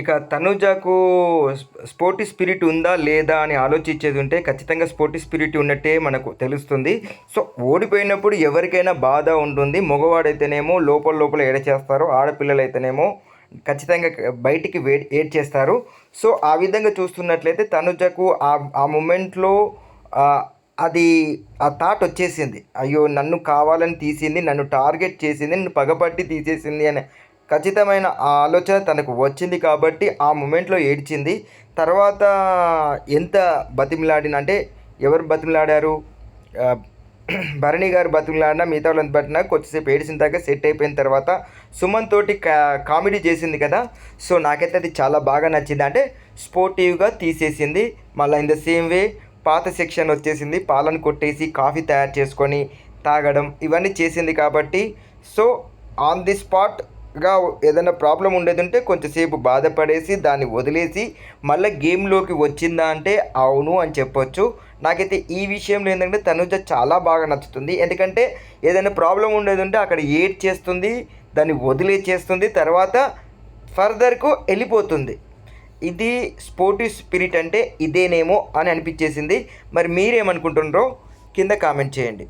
ఇక తనుజకు sporty spirit ఉందా లేదా అని ఆలోచించేది ఉంటే ఖచ్చితంగా స్పోర్టి స్పిరిట్ ఉన్నట్టే మనకు తెలుస్తుంది. సో ఓడిపోయినప్పుడు ఎవరికైనా బాధ ఉంటుంది. మగవాడైతేనేమో లోపల లోపల ఏడ చేస్తారు ఆడపిల్లలు అయితేనేమో ఖచ్చితంగా బయటికి వే ఏడ్ చేస్తారు సో ఆ విధంగా చూస్తున్నట్లయితే తనుజకు ఆ ఆ మూమెంట్లో అది ఆ థాట్ వచ్చేసింది. అయ్యో నన్ను కావాలని తీసింది నన్ను టార్గెట్ చేసింది నన్ను పగపట్టి తీసేసింది అనే ఖచ్చితమైన ఆ ఆలోచన తనకు వచ్చింది కాబట్టి ఆ మూమెంట్లో ఏడ్చింది. తర్వాత ఎంత బతిమిలాడిన అంటే ఎవరు బతిమిలాడారు? భరణి గారు బతిమిలాడినా మిగతా వాళ్ళని బట్టినా కొద్దిసేపు ఏడిసిన దాకా సెట్ అయిపోయిన తర్వాత సుమన్ తోటి కా కామెడీ చేసింది కదా. సో నాకైతే అది చాలా బాగా నచ్చింది. అంటే స్పోర్టివ్గా తీసేసింది. మళ్ళీ ఇన్ ద సేమ్ వే పాత సెక్షన్ వచ్చేసింది. పాలను కొట్టేసి కాఫీ తయారు చేసుకొని తాగడం ఇవన్నీ చేసింది కాబట్టి. సో ఆన్ ది స్పాట్ గా ఏదైనా ప్రాబ్లం ఉండేది ఉంటే కొంచెంసేపు బాధపడేసి దాన్ని వదిలేసి మళ్ళీ గేమ్లోకి వచ్చిందా అంటే అవును అని చెప్పొచ్చు. నాకైతే ఈ విషయంలో ఏంటంటే తనుజ చాలా బాగా నచ్చుతుంది. ఎందుకంటే ఏదైనా ప్రాబ్లం ఉండేది ఉంటే అక్కడ ఏడ్ చేస్తుంది దాన్ని వదిలేచేస్తుంది తర్వాత ఫర్దర్కు వెళ్ళిపోతుంది. ఇది స్పోర్టివ్ స్పిరిట్ అంటే ఇదేనేమో అని అనిపించేసింది. మరి మీరేమనుకుంటున్నారో కింద కామెంట్ చేయండి.